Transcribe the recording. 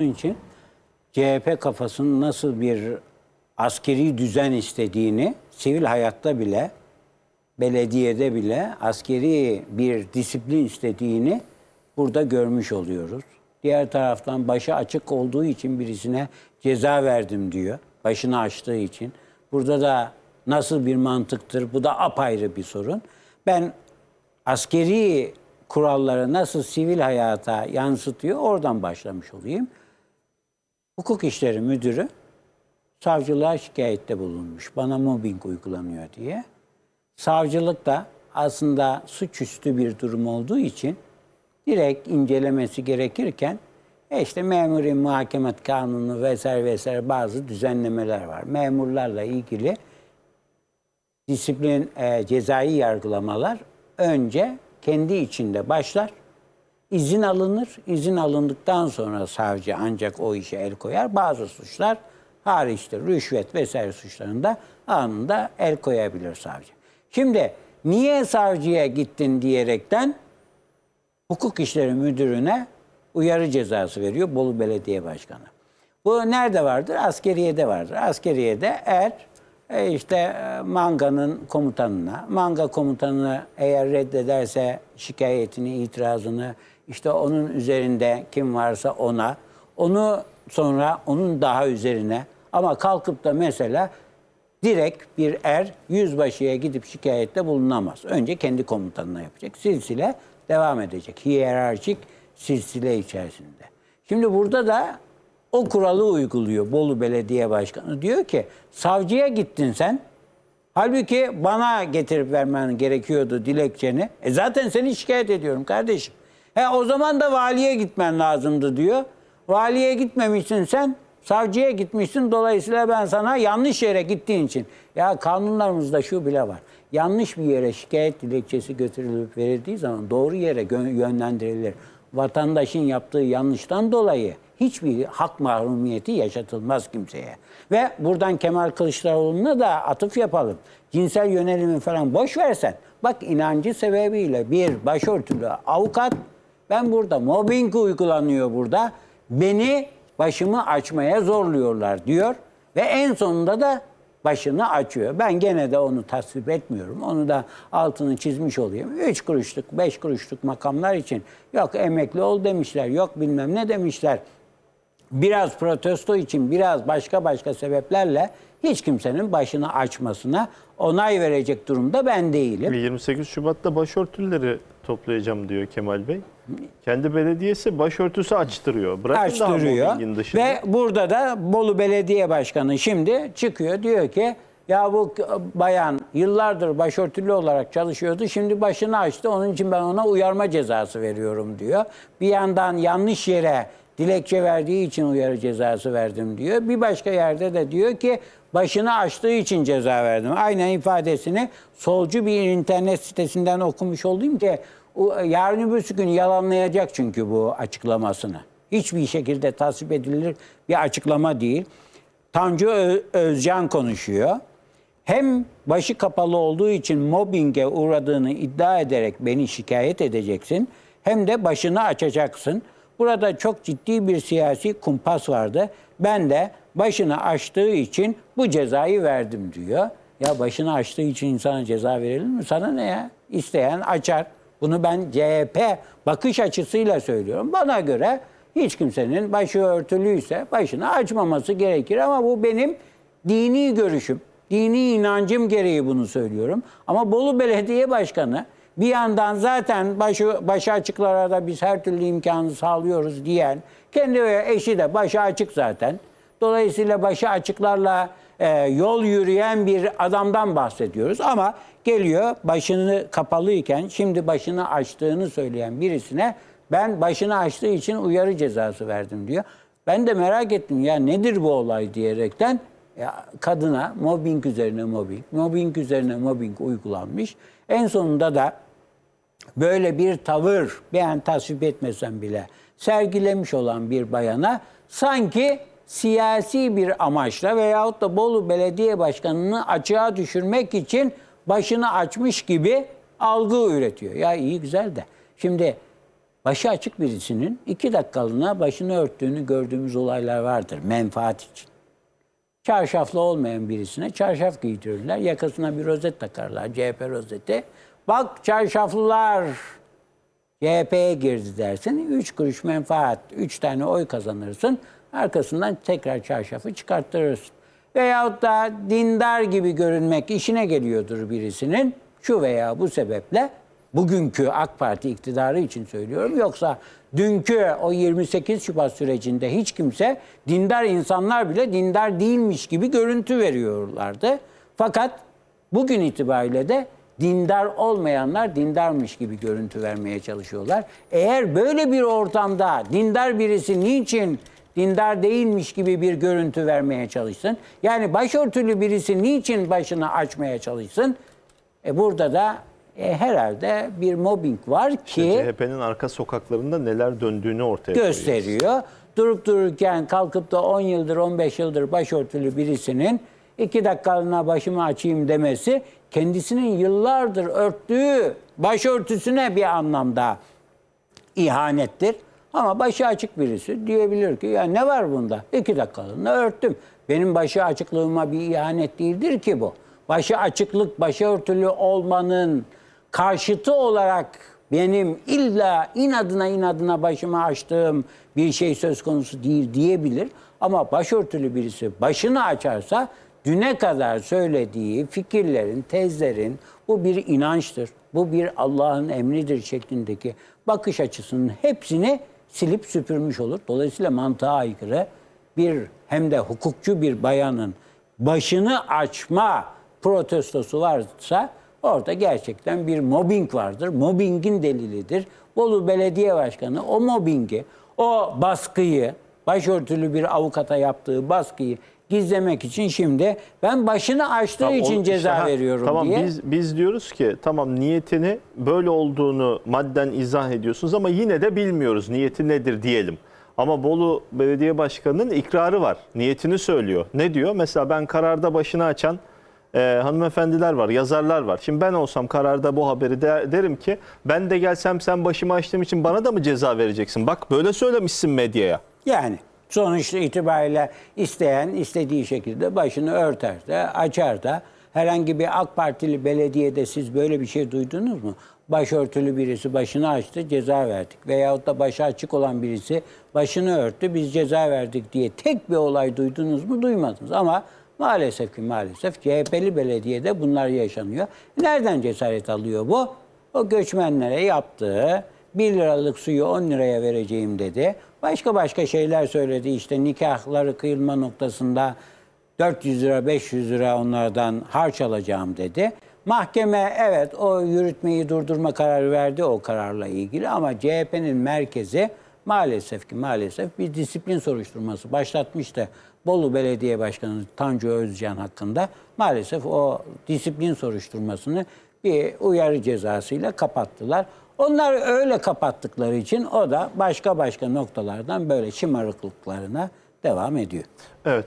İçin CHP kafasının nasıl bir askeri düzen istediğini sivil hayatta bile belediyede bile askeri bir disiplin istediğini burada görmüş oluyoruz. Diğer taraftan başı açık olduğu için birisine ceza verdim diyor. Başını açtığı için. Burada da nasıl bir mantıktır? Bu da apayrı bir sorun. Ben askeri kuralları nasıl sivil hayata yansıtıyor oradan başlamış olayım. Hukuk İşleri Müdürü savcılığa şikayette bulunmuş. Bana mobbing uygulanıyor diye. Savcılık da aslında suçüstü bir durum olduğu için direkt incelemesi gerekirken e işte memuri muhakemet kanunu vesaire vesaire bazı düzenlemeler var. Memurlarla ilgili disiplin e, cezai yargılamalar önce kendi içinde başlar. İzin alınır. İzin alındıktan sonra savcı ancak o işe el koyar. Bazı suçlar hariçtir. Rüşvet vesaire suçlarında anında el koyabilir savcı. Şimdi niye savcıya gittin diyerekten hukuk işleri müdürüne uyarı cezası veriyor Bolu Belediye Başkanı. Bu nerede vardır? Askeriyede vardır. Askeriyede er e, işte e, manganın komutanına, manga komutanı eğer reddederse şikayetini, itirazını işte onun üzerinde kim varsa ona, onu sonra onun daha üzerine ama kalkıp da mesela direkt bir er yüzbaşıya gidip şikayette bulunamaz. Önce kendi komutanına yapacak. Silsile devam edecek. Hiyerarşik silsile içerisinde. Şimdi burada da o kuralı uyguluyor Bolu Belediye Başkanı. Diyor ki savcıya gittin sen. Halbuki bana getirip vermen gerekiyordu dilekçeni. E zaten seni şikayet ediyorum kardeşim. He o zaman da valiye gitmen lazımdı diyor. Valiye gitmemişsin sen. Savcıya gitmişsin. Dolayısıyla ben sana yanlış yere gittiğin için. Ya kanunlarımızda şu bile var. Yanlış bir yere şikayet dilekçesi götürülüp verildiği zaman doğru yere yönlendirilir. Vatandaşın yaptığı yanlıştan dolayı hiçbir hak mahrumiyeti yaşatılmaz kimseye. Ve buradan Kemal Kılıçdaroğlu'na da atıf yapalım. Cinsel yönelimi falan boş versen. Bak inancı sebebiyle bir başörtülü avukat ben burada mobbing uygulanıyor burada. Beni başımı açmaya zorluyorlar diyor. Ve en sonunda da başını açıyor. Ben gene de onu tasvip etmiyorum. Onu da altını çizmiş olayım. Üç kuruşluk, beş kuruşluk makamlar için yok emekli ol demişler, yok bilmem ne demişler. Biraz protesto için, biraz başka başka sebeplerle hiç kimsenin başını açmasına onay verecek durumda ben değilim. Ve 28 Şubat'ta başörtüleri toplayacağım diyor Kemal Bey. Kendi belediyesi başörtüsü açtırıyor. Bırakın açtırıyor. daha dışında. Ve burada da Bolu Belediye Başkanı şimdi çıkıyor diyor ki ya bu bayan yıllardır başörtülü olarak çalışıyordu. Şimdi başını açtı. Onun için ben ona uyarma cezası veriyorum diyor. Bir yandan yanlış yere dilekçe verdiği için uyarı cezası verdim diyor. Bir başka yerde de diyor ki başını açtığı için ceza verdim. Aynen ifadesini solcu bir internet sitesinden okumuş olayım ki yarın öbür gün yalanlayacak çünkü bu açıklamasını. Hiçbir şekilde tasvip edilir bir açıklama değil. Tanju Özcan konuşuyor. Hem başı kapalı olduğu için mobbinge uğradığını iddia ederek beni şikayet edeceksin hem de başını açacaksın. Burada çok ciddi bir siyasi kumpas vardı. Ben de başını açtığı için bu cezayı verdim diyor. Ya başını açtığı için insana ceza verilir mi? Sana ne ya? İsteyen açar. Bunu ben CHP bakış açısıyla söylüyorum. Bana göre hiç kimsenin başı örtülüyse başını açmaması gerekir ama bu benim dini görüşüm. Dini inancım gereği bunu söylüyorum. Ama Bolu Belediye Başkanı bir yandan zaten başı, başı açıklara da biz her türlü imkanı sağlıyoruz diyen, kendi eşi de başı açık zaten. Dolayısıyla başı açıklarla e, yol yürüyen bir adamdan bahsediyoruz. Ama geliyor başını kapalıyken şimdi başını açtığını söyleyen birisine ben başını açtığı için uyarı cezası verdim diyor. Ben de merak ettim ya nedir bu olay diyerekten kadına mobbing üzerine mobbing, mobbing üzerine mobbing uygulanmış. En sonunda da böyle bir tavır ben tasvip etmesem bile sergilemiş olan bir bayana sanki siyasi bir amaçla veyahut da Bolu Belediye Başkanı'nı açığa düşürmek için başını açmış gibi algı üretiyor. Ya iyi güzel de şimdi başı açık birisinin iki dakikalığına başını örttüğünü gördüğümüz olaylar vardır menfaat için. Çarşaflı olmayan birisine çarşaf giydirirler. Yakasına bir rozet takarlar. CHP rozeti. Bak çarşaflılar CHP'ye girdi dersin. Üç kuruş menfaat, üç tane oy kazanırsın. Arkasından tekrar çarşafı çıkarttırırsın. Veyahut da dindar gibi görünmek işine geliyordur birisinin. Şu veya bu sebeple bugünkü AK Parti iktidarı için söylüyorum. Yoksa dünkü o 28 Şubat sürecinde hiç kimse dindar insanlar bile dindar değilmiş gibi görüntü veriyorlardı. Fakat bugün itibariyle de dindar olmayanlar dindarmış gibi görüntü vermeye çalışıyorlar. Eğer böyle bir ortamda dindar birisi niçin dindar değilmiş gibi bir görüntü vermeye çalışsın? Yani başörtülü birisi niçin başını açmaya çalışsın? E burada da e, herhalde bir mobbing var ki CHP'nin arka sokaklarında neler döndüğünü ortaya gösteriyor. Durup dururken kalkıp da 10 yıldır 15 yıldır başörtülü birisinin iki dakikalığına başımı açayım demesi kendisinin yıllardır örttüğü başörtüsüne bir anlamda ihanettir. Ama başı açık birisi diyebilir ki ya ne var bunda? İki dakikalığına örttüm. Benim başı açıklığıma bir ihanet değildir ki bu. Başı açıklık, başörtülü olmanın karşıtı olarak benim illa inadına inadına başımı açtığım bir şey söz konusu değil diyebilir. Ama başörtülü birisi başını açarsa düne kadar söylediği fikirlerin, tezlerin bu bir inançtır. Bu bir Allah'ın emridir şeklindeki bakış açısının hepsini silip süpürmüş olur. Dolayısıyla mantığa aykırı bir hem de hukukçu bir bayanın başını açma protestosu varsa orada gerçekten bir mobbing vardır. Mobbingin delilidir. Bolu Belediye Başkanı o mobbingi, o baskıyı, başörtülü bir avukata yaptığı baskıyı gizlemek için şimdi ben başını açtığı Tamam, için onu- ceza işte veriyorum tamam, diye. biz biz diyoruz ki tamam niyetini böyle olduğunu madden izah ediyorsunuz ama yine de bilmiyoruz niyeti nedir diyelim. Ama Bolu Belediye Başkanı'nın ikrarı var. Niyetini söylüyor. Ne diyor? Mesela ben kararda başını açan e, hanımefendiler var, yazarlar var. Şimdi ben olsam kararda bu haberi de- derim ki ben de gelsem sen başımı açtığım için bana da mı ceza vereceksin? Bak böyle söylemişsin medyaya. Yani sonuç itibariyle isteyen istediği şekilde başını örter de açar da herhangi bir AK Partili belediyede siz böyle bir şey duydunuz mu? Başörtülü birisi başını açtı ceza verdik. Veyahut da başı açık olan birisi başını örttü biz ceza verdik diye tek bir olay duydunuz mu? Duymadınız ama maalesef ki maalesef CHP'li belediyede bunlar yaşanıyor. Nereden cesaret alıyor bu? O göçmenlere yaptığı 1 liralık suyu 10 liraya vereceğim dedi. Başka başka şeyler söyledi. İşte nikahları kıyılma noktasında 400 lira 500 lira onlardan harç alacağım dedi. Mahkeme evet o yürütmeyi durdurma kararı verdi o kararla ilgili ama CHP'nin merkezi maalesef ki maalesef bir disiplin soruşturması başlatmıştı. Bolu Belediye Başkanı Tanju Özcan hakkında maalesef o disiplin soruşturmasını bir uyarı cezasıyla kapattılar. Onlar öyle kapattıkları için o da başka başka noktalardan böyle şımarıklıklarına devam ediyor. Evet.